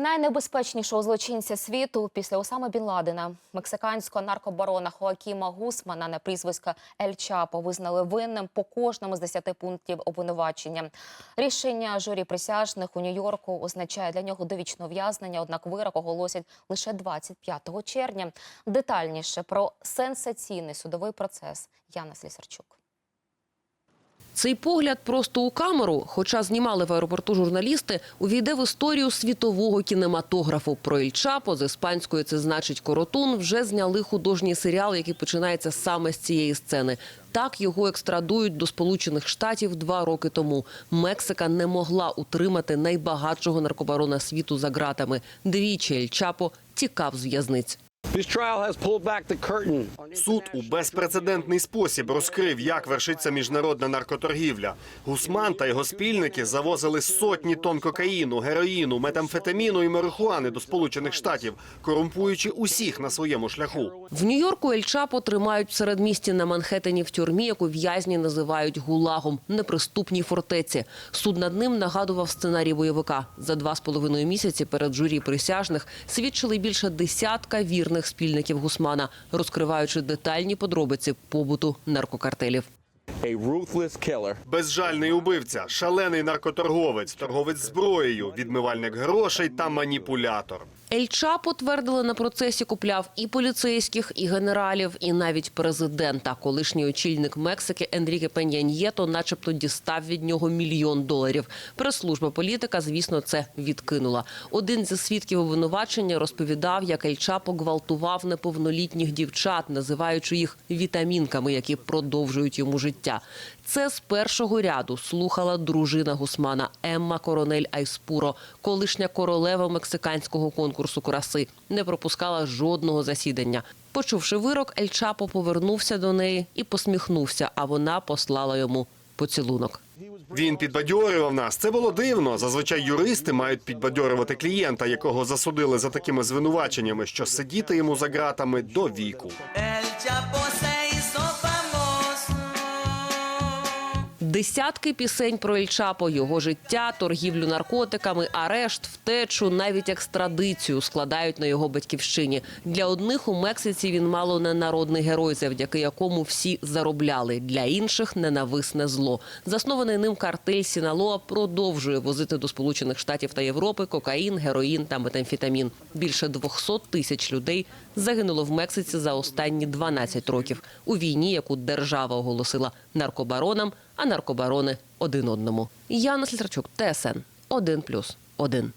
Найнебезпечнішого злочинця світу після Осама Бін Ладена, мексиканського наркобарона Хоакіма Гусмана на прізвиська Ель Чапо визнали винним по кожному з 10 пунктів обвинувачення. Рішення журі присяжних у Нью-Йорку означає для нього довічне ув'язнення, однак вирок оголосять лише 25 червня. Детальніше про сенсаційний судовий процес Яна Слісарчук. Цей погляд просто у камеру, хоча знімали в аеропорту журналісти, увійде в історію світового кінематографу. Про Іль Чапо з іспанської це значить коротун. Вже зняли художній серіал, який починається саме з цієї сцени. Так його екстрадують до Сполучених Штатів два роки тому. Мексика не могла утримати найбагатшого наркобарона світу за ґратами. Двічі Іль Чапо тікав з в'язниць. This trial has pulled back the curtain on Суд у безпрецедентний спосіб розкрив, як вершиться міжнародна наркоторгівля. Гусман та його спільники завозили сотні тонн кокаїну, героїну, метамфетаміну і марихуани до Сполучених Штатів, корумпуючи усіх на своєму шляху. В Нью-Йорку Ель Чапо тримають в середмісті на Манхеттені в тюрмі, яку в'язні називають гулагом, неприступній фортеці. Суд над ним нагадував сценарій бойовика. За два з половиною місяці перед журі присяжних свідчили більше десятка вірних спільників Гусмана, розкриваючи детальні подробиці побуту наркокартелів. Безжальний убивця, шалений наркоторговець, торговець зброєю, відмивальник грошей та маніпулятор. Ель Чапо, твердили на процесі, купляв і поліцейських, і генералів, і навіть президента. Колишній очільник Мексики Енріке Пеньяньєто начебто дістав від нього мільйон доларів. Прес-служба політика, звісно, це відкинула. Один зі свідків обвинувачення розповідав, як Ель Чапо неповнолітніх дівчат, називаючи їх вітамінками, які продовжують йому життя. Це з першого ряду слухала дружина Гусмана Емма Коронель Айспуро, колишня королева мексиканського конкурсу краси. Не пропускала жодного засідання. Почувши вирок, Ель Чапо повернувся до неї і посміхнувся, а вона послала йому поцілунок. Він підбадьорював нас. Це було дивно. Зазвичай юристи мають підбадьорювати клієнта, якого засудили за такими звинуваченнями, що сидіти йому за ґратами до віку. Десятки пісень про Ель Чапо, його життя, торгівлю наркотиками, арешт, втечу, навіть екстрадицію складають на його батьківщині. Для одних у Мексиці він мало не народний герой, завдяки якому всі заробляли. Для інших ненависне зло. Заснований ним картель Сіналоа продовжує возити до Сполучених Штатів та Європи кокаїн, героїн та метамфетамін. Більше 200 тисяч людей загинуло в Мексиці за останні 12 років у війні, яку держава оголосила наркобаронам, а наркобарони один одному. Яна Слісарчук, ТСН 1+,1.